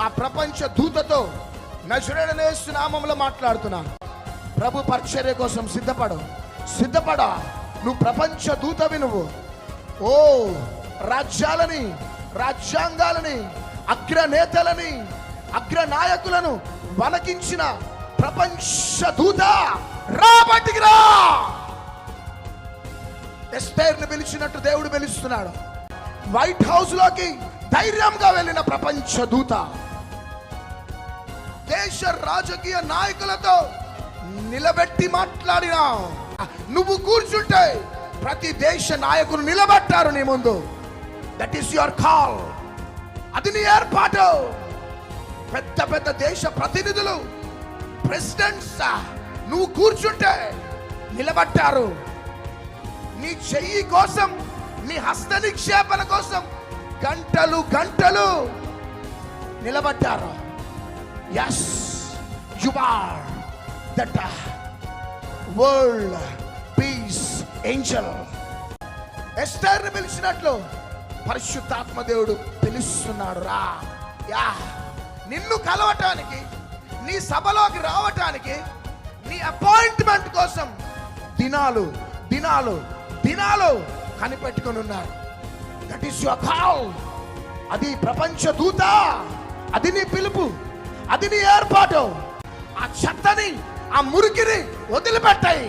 ఆ ప్రపంచ దూతతో నజరేడనేస్తు నామంలో మాట్లాడుతున్నాను. ప్రభు పరిచర్య కోసం సిద్ధపడు. సిద్ధపడ. నువ్వు ప్రపంచ దూతవి నువ్వు. ఓ రాజ్యాలని రాజ్యాంగాలని అగ్రనేతలని అగ్ర నాయకులను ప్రపంచ దూత రా రా! ఎస్టైర్ని పిలిచినట్టు దేవుడు పిలుస్తున్నాడు. వైట్ హౌస్లోకి ధైర్యంగా వెళ్ళిన ప్రపంచ దూత. దేశ రాజకీయ నాయకులతో నిలబెట్టి మాట్లాడినా నువ్వు కూర్చుంటే ప్రతి దేశ నాయకులు నిలబెట్టారు నీ ముందు. దట్ ఈస్ యువర్ కాల్ అది నీ ఏర్పాటు. పెద్ద పెద్ద దేశ ప్రతినిధులు ప్రెసిడెంట్స్ నువ్వు కూర్చుంటే నిలబట్టారు నీ చెయ్యి కోసం నీ హస్త నిక్షేపణ కోసం గంటలు గంటలు నిలబడ్డారు. Yes you are that world peace angel ఎస్టర్ని పిలిచినట్లు పరిశుద్ధాత్మ దేవుడు పిలుస్తున్నాడు రా. యా నిన్ను కలవటానికి నీ సభలోకి రావటానికి నీ అపాయింట్మెంట్ కోసం దినాలు దినాలు దినాలు కనిపెట్టుకొని ఉన్నారు. దట్ ఈస్ యువర్ కాల్ అది ప్రపంచ దూత. అది నీ పిలుపు. అది నీ ఏర్పాటు ఆ చెత్తని ఆ మురికిని వదిలిపెట్టాయి